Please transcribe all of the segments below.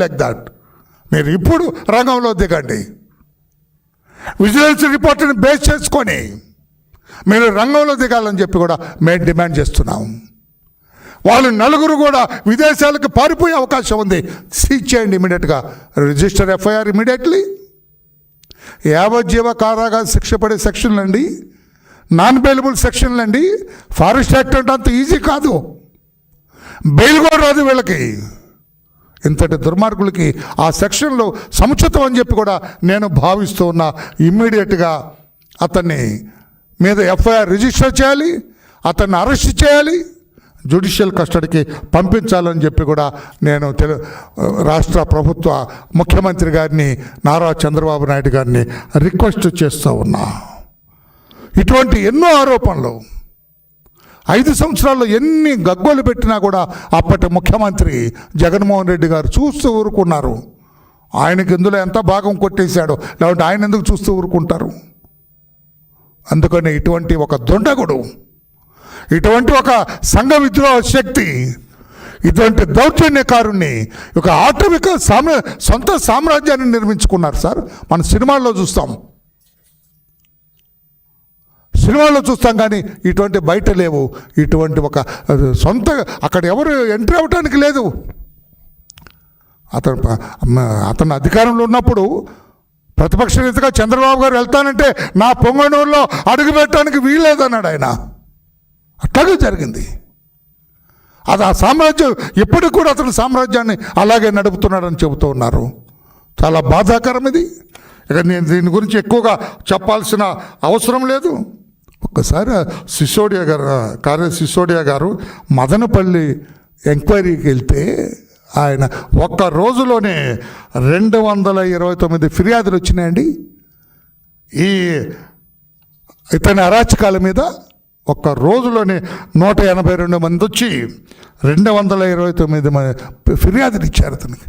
Like that మీరు ఇప్పుడు రంగంలో దిగండి. విజిలెన్స్ రిపోర్ట్ని బేస్ చేసుకొని మీరు రంగంలో దిగాలని చెప్పి కూడా మేము డిమాండ్ చేస్తున్నాం. వాళ్ళు నలుగురు కూడా విదేశాలకు పారిపోయే అవకాశం ఉంది. సీజ్ చేయండి ఇమీడియట్గా. Register FIR immediately. యావజ్జీవ కారాగా శిక్ష పడే సెక్షన్లు అండి. నాన్ బెయిలబుల్ సెక్షన్లండి ఫారెస్ట్ యాక్ట్ అంటే అంత ఈజీ కాదు. బెయిల్ కూడా రాదు వీళ్ళకి. ఇంతటి దుర్మార్గులకి ఆ సెక్షన్లో సముచితం అని చెప్పి కూడా నేను భావిస్తూ ఉన్నా. ఇమ్మీడియట్గా అతన్ని మీద ఎఫ్ఐఆర్ రిజిస్టర్ చేయాలి అతన్ని అరెస్ట్ చేయాలి జ్యుడిషియల్ కస్టడీకి పంపించాలని చెప్పి కూడా నేను తెలు రాష్ట్ర ప్రభుత్వ ముఖ్యమంత్రి గారిని నారా చంద్రబాబు నాయుడు గారిని రిక్వెస్ట్ చేస్తూ ఉన్నా. ఇటువంటి ఎన్నో ఆరోపణలు ఐదు సంవత్సరాల్లో ఎన్ని గగ్గోలు పెట్టినా కూడా అప్పటి ముఖ్యమంత్రి జగన్మోహన్ రెడ్డి గారు చూస్తూ ఊరుకున్నారు. ఆయనకి ఇందులో ఎంత భాగం కొట్టేశాడో లేకుంటే ఆయన ఎందుకు చూస్తూ ఊరుకుంటారు? అందుకని ఇటువంటి ఒక దుండగుడు ఇటువంటి ఒక సంఘ విద్రోహ శక్తి ఇటువంటి దౌర్జన్యకారుణ్ణి ఒక ఆటవిక సామ్రా సొంత సామ్రాజ్యాన్ని నిర్మించుకున్నారు సార్. మన సినిమాల్లో చూస్తాం. సినిమాల్లో చూస్తాం కానీ ఇటువంటి బయట లేవు. ఇటువంటి ఒక సొంత అక్కడ ఎవరు ఎంట్రీ అవ్వటానికి లేదు. అతను అతను అధికారంలో ఉన్నప్పుడు ప్రతిపక్ష నేతగా చంద్రబాబు గారు వెళ్తానంటే నా పొంగనూరులో అడుగు పెట్టడానికి వీల్లేదన్నాడు ఆయన. అట్లాగే జరిగింది. అది ఆ సామ్రాజ్యం ఇప్పటికి కూడా అతను సామ్రాజ్యాన్ని అలాగే నడుపుతున్నాడని చెబుతూ ఉన్నారు. చాలా బాధాకరం ఇది ఇక నేను దీని గురించి ఎక్కువగా చెప్పాల్సిన అవసరం లేదు. ఒక్కసారి సిసోడియా గారు కార్య సిసోడియా గారు మదనపల్లి ఎంక్వైరీకి వెళ్తే ఆయన ఒక్క రోజులోనే రెండు వందల ఇరవై తొమ్మిది ఫిర్యాదులు వచ్చినాయండి. ఈ ఇతని అరాచకాల మీద ఒక్క రోజులోనే నూట ఎనభై రెండు మంది వచ్చి రెండు వందల ఇరవై తొమ్మిది మంది ఫిర్యాదులు ఇచ్చారు అతనికి.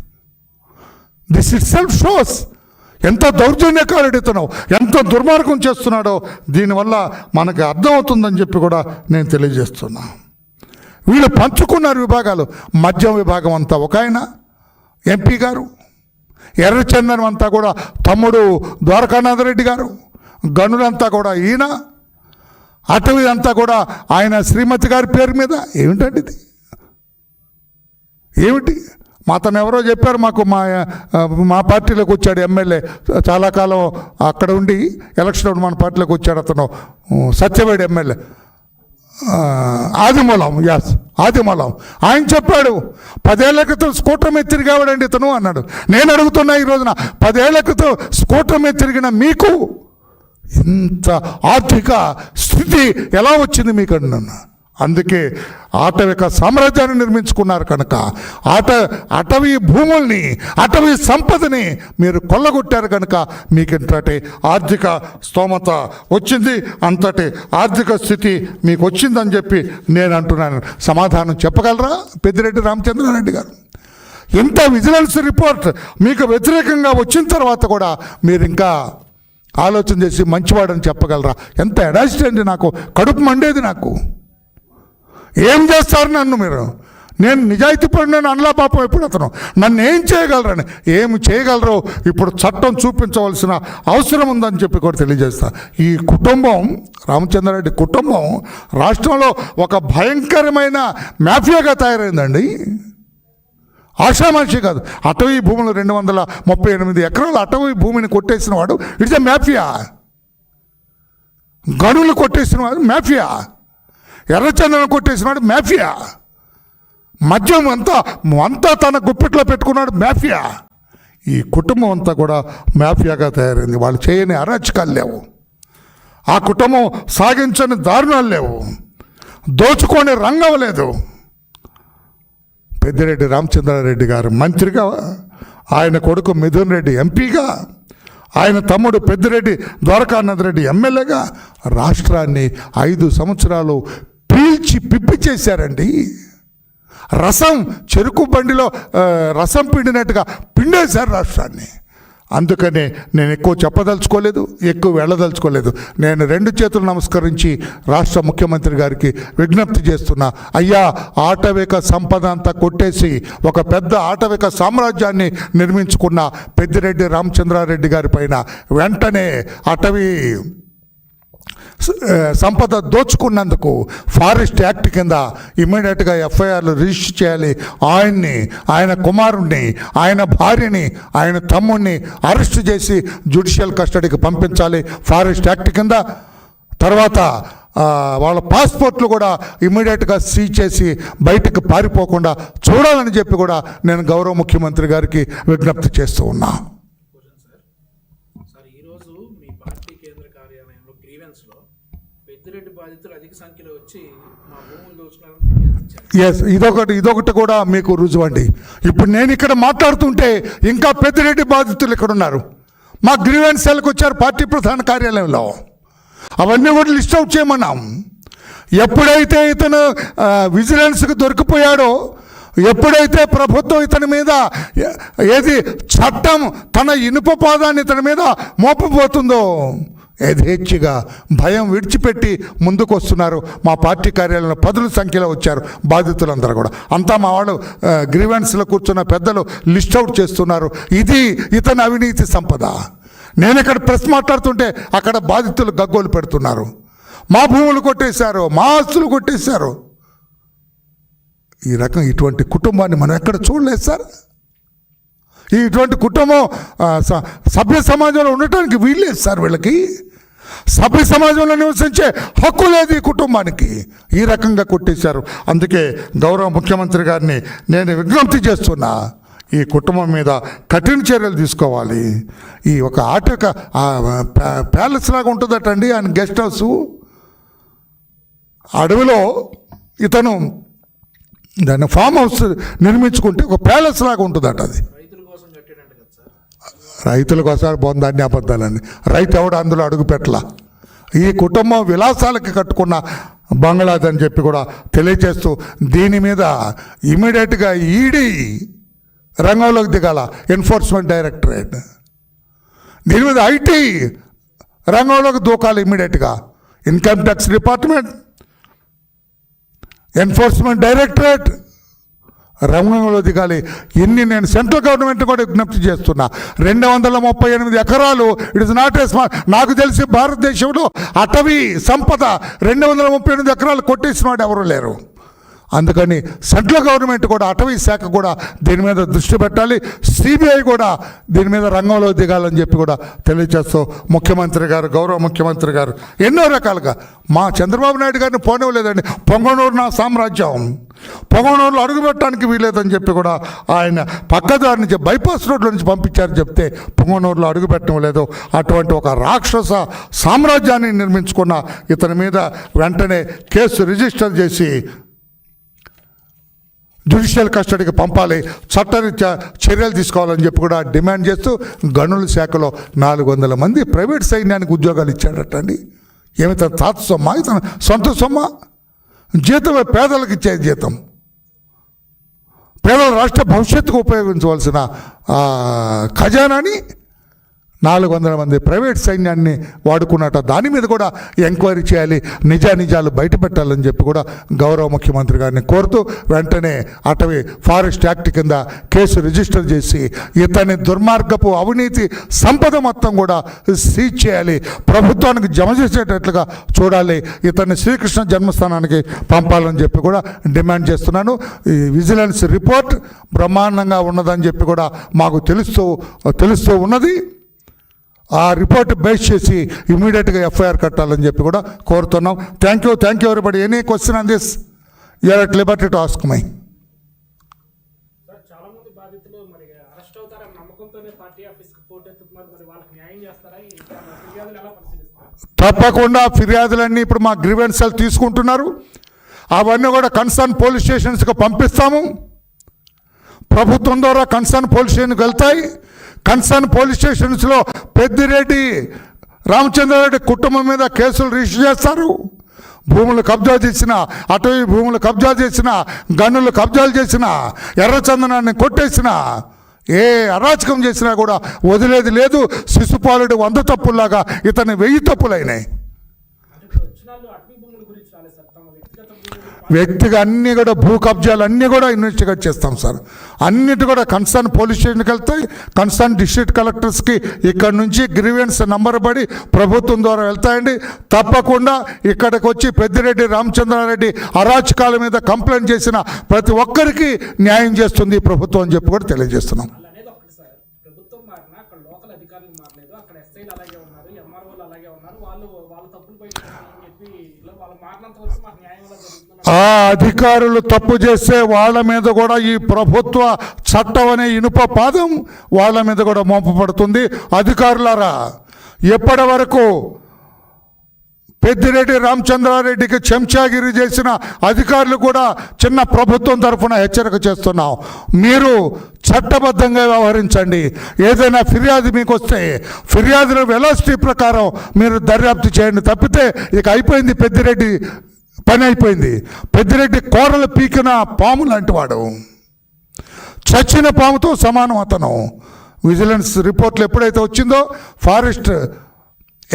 దిస్ ఇట్ సెల్ఫ్ షోస్ ఎంత దౌర్జన్యకారుడు ఇతను ఎంత దుర్మార్గం చేస్తున్నాడో? దీనివల్ల మనకి అర్థమవుతుందని చెప్పి కూడా నేను తెలియజేస్తున్నా. వీళ్ళు పంచుకున్నారు విభాగాలు. మద్యం విభాగం అంతా ఒక ఆయన ఎంపీ గారు. ఎర్రచందనం అంతా కూడా తమ్ముడు ద్వారకానాథరెడ్డి గారు. గనులంతా కూడా ఈయన. అటవీ అంతా కూడా ఆయన శ్రీమతి గారి పేరు మీద. ఏమిటండి ఇది? ఏమిటి? మా అతను ఎవరో చెప్పారు మాకు మా మా పార్టీలోకి వచ్చాడు ఎమ్మెల్యే. చాలా కాలం అక్కడ ఉండి ఎలక్షన్ మన పార్టీలోకి వచ్చాడు అతను. సత్యవేడి ఎమ్మెల్యే. ఆదిమూలం యాస్ ఆదిమూలం. ఆయన చెప్పాడు పదేళ్ళ క్రితం స్కూటర్ మీద తిరిగావాడండి ఇతను అన్నాడు. నేను అడుగుతున్నా ఈ రోజున పదేళ్ళ క్రితం స్కూటర్ మీద తిరిగిన మీకు ఇంత ఆర్థిక స్థితి ఎలా వచ్చింది మీకు? అన్నాను అందుకే ఆటవిక సామ్రాజ్యాన్ని నిర్మించుకున్నారు కనుక ఆట అటవీ భూముల్ని అటవీ సంపదని మీరు కొల్లగొట్టారు కనుక మీకు ఇంతటి ఆర్థిక స్తోమత వచ్చింది. అంతటి ఆర్థిక స్థితి మీకు వచ్చిందని చెప్పి నేను అంటున్నాను. సమాధానం చెప్పగలరా? పెద్దిరెడ్డి రామచంద్రారెడ్డి గారు. ఇంత విజిలెన్స్ రిపోర్ట్ మీకు వ్యతిరేకంగా వచ్చిన తర్వాత కూడా మీరు ఇంకా ఆలోచన చేసి మంచివాడని చెప్పగలరా? ఎంత ఎడాసిటీ అండి నాకు. కడుపు మండేది నాకు. ఏం చేస్తారు నన్ను మీరు? నేను నిజాయితీ పడిన అనలా పాపం ఎప్పుడు అతను? నన్ను ఏం చేయగలరని? ఏమి చేయగలరో? ఇప్పుడు చట్టం చూపించవలసిన అవసరం ఉందని చెప్పి కూడా తెలియజేస్తా. ఈ కుటుంబం రామచంద్రారెడ్డి కుటుంబం రాష్ట్రంలో ఒక భయంకరమైన మాఫియాగా తయారైందండి. ఆషామాషి కాదు. అటవీ భూములు రెండు వందల ముప్పై ఎనిమిది ఎకరాల అటవీ భూమిని కొట్టేసిన వాడు. It's a mafia. గనులు కొట్టేసిన వాడు మాఫియా. ఎర్రచందనం కొట్టేసినాడు మాఫియా. మద్యం అంతా అంతా తన గుప్పెట్లో పెట్టుకున్నాడు మాఫియా. ఈ కుటుంబం అంతా కూడా మాఫియాగా తయారైంది. వాళ్ళు చేయని అరాచకాలు లేవు. ఆ కుటుంబం సాగించని దారుణాలు లేవు. దోచుకోని రంగం లేదు. పెద్దిరెడ్డి రామచంద్రారెడ్డి గారు మంత్రిగా ఆయన కొడుకు మిథున్ రెడ్డి ఎంపీగా ఆయన తమ్ముడు పెద్దిరెడ్డి ద్వారకానంద రెడ్డి ఎమ్మెల్యేగా రాష్ట్రాన్ని ఐదు సంవత్సరాలు పీల్చి పిప్పి చేశారండి. రసం చెరుకు బండిలో రసం పిండినట్టుగా పిండేశారు రాష్ట్రాన్ని. అందుకనే నేను ఎక్కువ చెప్పదలుచుకోలేదు ఎక్కువ వెళ్ళదలుచుకోలేదు. నేను రెండు చేతులు నమస్కరించి రాష్ట్ర ముఖ్యమంత్రి గారికి విజ్ఞప్తి చేస్తున్నా. అయ్యా ఆటవిక సంపద అంతా కొట్టేసి ఒక పెద్ద ఆటవిక సామ్రాజ్యాన్ని నిర్మించుకున్న పెద్దిరెడ్డి రామచంద్రారెడ్డి గారి పైన వెంటనే అటవీ సంపద దోచుకున్నందుకు ఫారెస్ట్ యాక్ట్ కింద ఇమ్మీడియట్గా ఎఫ్ఐఆర్లు రిజిస్టర్ చేయాలి. ఆయన్ని ఆయన కుమారుణ్ణి ఆయన భార్యని ఆయన తమ్ముణ్ణి అరెస్ట్ చేసి జ్యుడిషియల్ కస్టడీకి పంపించాలి. ఫారెస్ట్ యాక్ట్ కింద తర్వాత వాళ్ళ పాస్పోర్ట్లు కూడా ఇమ్మీడియట్గా సీజ్ చేసి బయటకు పారిపోకుండా చూడాలని చెప్పి కూడా నేను గౌరవ ముఖ్యమంత్రి గారికి విజ్ఞప్తి చేస్తూ ఉన్నా క్వశ్చన్ సార్ సార్ ఈరోజు మీ పార్టీ కేంద్ర కార్యాలయంలో గ్రీవెన్స్లో పెద్దిరెడ్డి బాధితులు అధిక సంఖ్యలో వచ్చి మా భూములు దోచుకున్నారని ఫిర్యాదు ఇచ్చారు ఎస్ ఇదొకటి ఇదొకటి కూడా మీకు రుజువండి. ఇప్పుడు నేను ఇక్కడ మాట్లాడుతుంటే ఇంకా పెద్దిరెడ్డి బాధితులు ఇక్కడ ఉన్నారు. మా గ్రీవెన్స్ సెల్కి వచ్చారు పార్టీ ప్రధాన కార్యాలయంలో. అవన్నీ కూడా లిస్ట్ అవుట్ చేయమన్నాం. ఎప్పుడైతే ఇతను విజిలెన్స్కి దొరికిపోయాడో ఎప్పుడైతే ప్రభుత్వం ఇతని మీద ఏది చట్టం తన ఇనుప పాదాన్ని ఇతని మీద మోపబోతుందో యథేచ్ఛగా భయం విడిచిపెట్టి ముందుకు వస్తున్నారు మా పార్టీ కార్యాలయంలో పదుల సంఖ్యలో వచ్చారు బాధితులందరూ కూడా. అంతా మా వాళ్ళు గ్రీవెన్స్లో కూర్చున్న పెద్దలు లిస్ట్ అవుట్ చేస్తున్నారు. ఇది ఇతని అవినీతి సంపద. నేను ఇక్కడ ప్రెస్ మాట్లాడుతుంటే అక్కడ బాధితులు గగ్గోలు పెడుతున్నారు. మా భూములు కొట్టేశారు మా ఆస్తులు కొట్టేశారు. ఈ రకం ఇటువంటి కుటుంబాన్ని మనం ఎక్కడ చూడలేదు సార్? ఇటువంటి కుటుంబం స- సభ్య సమాజంలో ఉండటానికి వీల్లేదు సార్ వీళ్ళకి. సభ్య సమాజంలో నివసించే హక్కు లేదు ఈ కుటుంబానికి. ఈ రకంగా కొట్టేశారు. అందుకే గౌరవ ముఖ్యమంత్రి గారిని నేను విజ్ఞప్తి చేస్తున్నా ఈ కుటుంబం మీద కఠిన చర్యలు తీసుకోవాలి. ఈ ఒక ఆట ప్యాలెస్ లాగా ఉంటుందటండి ఆయన గెస్ట్ హౌస్. అడవిలో ఇతను దాన్ని ఫామ్ హౌస్ నిర్మించుకుంటే ఒక ప్యాలెస్ లాగా ఉంటుందట అది రైతుల కోసం కట్టాడంట కదా రైతుల కోసం బొందాన్ని అబద్ధాలని. రైతు ఎవడు అందులో అడుగు పెట్టలా? ఈ కుటుంబం విలాసాలకి కట్టుకున్న బంగ్లాదేశ్ అని చెప్పి కూడా తెలియజేస్తూ దీని మీద ఇమీడియట్గా ఈడీ రంగంలోకి దిగాల ఎన్ఫోర్స్మెంట్ డైరెక్టరేట్ దీని మీద ఐటీ రంగంలోకి దూకాలి ఇమీడియట్గా income tax department enforcement directorate రంగంలో దిగాలి ఇన్ని నేను సెంట్రల్ గవర్నమెంట్ కూడా విజ్ఞప్తి చేస్తున్నా. రెండు వందల ముప్పై ఎనిమిది ఎకరాలు ఇట్ ఇస్ నాట్ ఏ నాకు తెలిసి భారతదేశంలో అటవీ సంపద రెండు వందల ముప్పై ఎనిమిది ఎకరాలు కొట్టేసినవాడు ఎవరు లేరు. అందుకని సెంట్రల్ గవర్నమెంట్ కూడా అటవీ శాఖ కూడా దీని మీద దృష్టి పెట్టాలి. సిబిఐ కూడా దీని మీద రంగంలో దిగాలని చెప్పి కూడా తెలియజేస్తూ ముఖ్యమంత్రి గారు గౌరవ ముఖ్యమంత్రి గారు ఎన్నో రకాలుగా మా చంద్రబాబు నాయుడు గారిని పోనివ్వలేదండి. పొంగనూరు నా సామ్రాజ్యం. పొంగనూరులో అడుగుపెట్టడానికి వీలేదని చెప్పి కూడా ఆయన పక్కదారి నుంచి బైపాస్ రోడ్ల నుంచి పంపించారు చెప్తే పొంగనూరులో అడుగుపెట్టడం లేదు. అటువంటి ఒక రాక్షస సామ్రాజ్యాన్ని నిర్మించుకున్న ఇతని మీద వెంటనే కేసు రిజిస్టర్ చేసి జ్యుడిషియల్ కస్టడీకి పంపాలి. చట్టరీత్యా చర్యలు తీసుకోవాలని చెప్పి కూడా డిమాండ్ చేస్తూ గనుల శాఖలో నాలుగు వందల మంది ప్రైవేట్ సైన్యానికి ఉద్యోగాలు ఇచ్చాడటండి. ఏమి తన తాత సొమ్మ? ఇతను సొంత సొమ్మ? జీతమే పేదలకు ఇచ్చే జీతం. పేదల రాష్ట్ర భవిష్యత్తుకు ఉపయోగించవలసిన ఖజానాని నాలుగు వందల మంది ప్రైవేట్ సైన్యాన్ని వాడుకున్నట దాని మీద కూడా ఎంక్వైరీ చేయాలి నిజానిజాలు బయట పెట్టాలని చెప్పి కూడా గౌరవ ముఖ్యమంత్రి గారిని కోరుతూ వెంటనే అటవీ ఫారెస్ట్ యాక్ట్ కింద కేసు రిజిస్టర్ చేసి ఇతని దుర్మార్గపు అవినీతి సంపద మొత్తం కూడా సీజ్ చేయాలి. ప్రభుత్వానికి జమ చేసేటట్లుగా చూడాలి. ఇతన్ని శ్రీకృష్ణ జన్మస్థానానికి పంపాలని చెప్పి కూడా డిమాండ్ చేస్తున్నాను. ఈ విజిలెన్స్ రిపోర్ట్ బ్రహ్మాండంగా ఉన్నదని చెప్పి కూడా మాకు తెలుస్తూ తెలుస్తూ ఉన్నది. ఆ రిపోర్ట్ బేస్ చేసి ఇమీడియట్గా ఎఫ్ఐఆర్ కట్టాలని చెప్పి కూడా కోరుతున్నాం. Thank you thank you everybody any question on this you are at liberty to ask my తప్పకుండా ఫిర్యాదులన్నీ ఇప్పుడు మా గ్రీవెన్సల్ తీసుకుంటున్నారు. అవన్నీ కూడా కన్సర్న్ పోలీస్ స్టేషన్స్కి పంపిస్తాము. ప్రభుత్వం ద్వారా కన్సర్న్ పోలీస్ స్టేషన్కి వెళ్తాయి. కన్సర్న్ పోలీస్ స్టేషన్స్లో పెద్దిరెడ్డి రామచంద్రారెడ్డి కుటుంబం మీద కేసులు రిజిస్టర్ చేస్తారు. భూములు కబ్జా చేసిన అటవీ భూములు కబ్జా చేసిన గన్నులు కబ్జాలు చేసిన ఎర్రచందనాన్ని కొట్టేసిన ఏ అరాచకం చేసినా కూడా వదిలేది లేదు. శిశుపాలుడు వంద తప్పుల్లాగా ఇతని వెయ్యి తప్పులైనాయి అంటే ఇప్పుడు వచ్చిన వాళ్ళు అటవీ భూముల గురించి రాలేదు సార్ తమ వ్యక్తిగత భూములు వ్యక్తిగా అన్నీ కూడా భూ కబ్జాలు అన్నీ కూడా ఇన్వెస్టిగేట్ చేస్తాం సార్. అన్నిటి కూడా కన్సర్న్ పోలీస్ స్టేషన్కి వెళ్తాయి. కన్సర్న్ డిస్ట్రిక్ట్ కలెక్టర్స్కి ఇక్కడ నుంచి గ్రీవెన్స్ నంబర్ పడి ప్రభుత్వం ద్వారా వెళ్తాయండి. తప్పకుండా ఇక్కడికి వచ్చి పెద్దిరెడ్డి రామచంద్రారెడ్డి అరాచకాల మీద కంప్లైంట్ చేసిన ప్రతి ఒక్కరికి న్యాయం చేస్తుంది ఈ ప్రభుత్వం అని చెప్పి కూడా తెలియజేస్తున్నాం వాళ్ళు అనేది ఒకటి సార్ ప్రభుత్వం మారినా అక్కడ లోకల్ అధికారులు మారలేదు అక్కడ ఎస్ఐలు అలాగే ఉన్నారు ఎంఆర్ఓలు అలాగే ఉన్నారు వాళ్ళు వాళ్ళ తప్పులు బయట అని చెప్పి ఇలా వాళ్ళు మారినంత వరకు మాకు న్యాయం ఎలా జరుగుతుంది ఆ అధికారులు తప్పు చేస్తే వాళ్ళ మీద కూడా ఈ ప్రభుత్వ చట్టం అనే ఇనుప పాదం వాళ్ళ మీద కూడా మోపబడుతుంది అధికారులారా ఎప్పటి వరకు పెద్దిరెడ్డి రామచంద్రారెడ్డికి చెంచాగిరి చేసిన అధికారులు కూడా చిన్న ప్రభుత్వం తరఫున హెచ్చరిక చేస్తున్నాం. మీరు చట్టబద్ధంగా వ్యవహరించండి. ఏదైనా ఫిర్యాదు మీకు వస్తే ఫిర్యాదుల వెలాసిటీ ప్రకారం మీరు దర్యాప్తు చేయండి. తప్పితే ఇక అయిపోయింది పెద్దిరెడ్డి పని అయిపోయింది. పెద్దిరెడ్డి కోరలు పీకిన పాము లాంటి వాడు. చచ్చిన పాముతో సమానం అతను. విజిలెన్స్ రిపోర్ట్లు ఎప్పుడైతే వచ్చిందో ఫారెస్ట్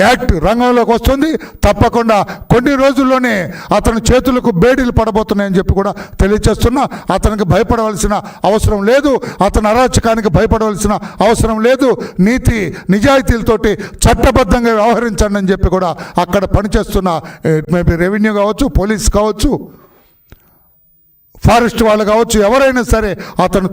యాక్ట్ రంగంలోకి వస్తుంది. తప్పకుండా కొన్ని రోజుల్లోనే అతని చేతులకు బేడీలు పడబోతున్నాయని చెప్పి కూడా తెలియచేస్తున్నా. అతనికి భయపడవలసిన అవసరం లేదు. అతని అరాచకానికి భయపడవలసిన అవసరం లేదు. నీతి నిజాయితీలతోటి చట్టబద్ధంగా వ్యవహరించండి అని చెప్పి కూడా అక్కడ పనిచేస్తున్న మేబీ రెవెన్యూ కావచ్చు పోలీస్ కావచ్చు ఫారెస్ట్ వాళ్ళు కావచ్చు ఎవరైనా సరే అతను